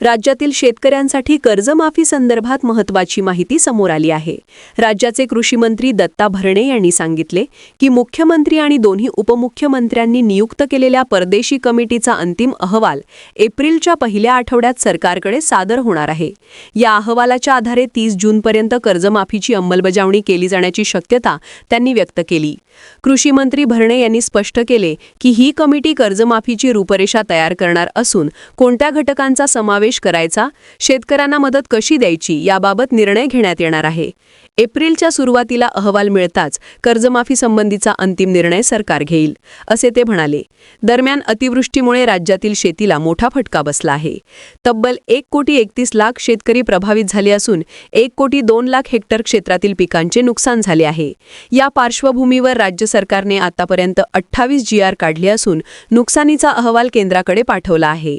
राज्यातील शेतकऱ्यांसाठी कर्जमाफी संदर्भात महत्वाची माहिती समोर आली आहे. राज्याचे कृषी मंत्री दत्ता भरणे यांनी सांगितले की मुख्यमंत्री आणि दोन्ही उपमुख्यमंत्र्यांनी नियुक्त केलेल्या परदेशी कमिटीचा अंतिम अहवाल एप्रिलच्या पहिल्या आठवड्यात सरकारकडे सादर होणार आहे. या अहवालाच्या आधारे तीस जूनपर्यंत कर्जमाफीची अंमलबजावणी केली जाण्याची शक्यता त्यांनी व्यक्त केली. कृषी मंत्री भरणे यांनी स्पष्ट केले की ही कमिटी कर्जमाफीची रूपरेषा तयार करणार असून कोणत्या घटकांचा समावेश करायचा शेतकऱ्यांना मदत कशी द्यायची याबाबत निर्णय घेण्यात येणार आहे. एप्रिलच्या सुरुवातीला अहवाल मिळताच कर्जमाफी संबंधीचा अंतिम निर्णय सरकार घेईल असे ते म्हणाले. दरम्यान अतिवृष्टीमुळे राज्यातील शेतीला मोठा फटका बसला आहे. तब्बल एक कोटी एकतीस लाख शेतकरी प्रभावित झाले असून एक कोटी दोन लाख हेक्टर क्षेत्रातील पिकांचे नुकसान झाले आहे. या पार्श्वभूमीवर राज्य सरकारने आतापर्यंत अठ्ठावीस जी आर काढले असून नुकसानीचा अहवाल केंद्राकडे पाठवला आहे.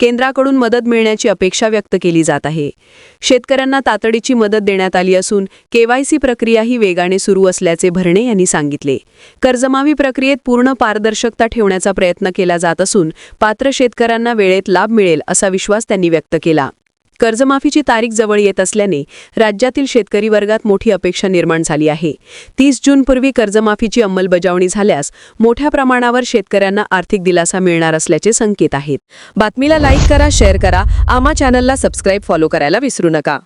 केंद्राकडून मदत मिळण्याची अपेक्षा व्यक्त केली जात आहे. शेतकऱ्यांना तातडीची मदत देण्यात आली असून केवायसी प्रक्रियाही वेगाने सुरू असल्याचे भरणे यांनी सांगितले. कर्जमाफी प्रक्रियेत पूर्ण पारदर्शकता ठेवण्याचा प्रयत्न केला जात असून पात्र शेतकऱ्यांना वेळेत लाभ मिळेल असा विश्वास त्यांनी व्यक्त केला. कर्जमाफीची तारीख जवळ येत असल्याने राज्यातील शेतकरी वर्गात मोठी अपेक्षा निर्माण झाली आहे. तीस जूनपूर्वी कर्जमाफीची अंमलबजावणी झाल्यास मोठ्या प्रमाणावर शेतकऱ्यांना आर्थिक दिलासा मिळणार असल्याचे संकेत आहेत. बातमीला लाईक करा शेअर करा. आमा चॅनलला सबस्क्राईब फॉलो करायला विसरू नका.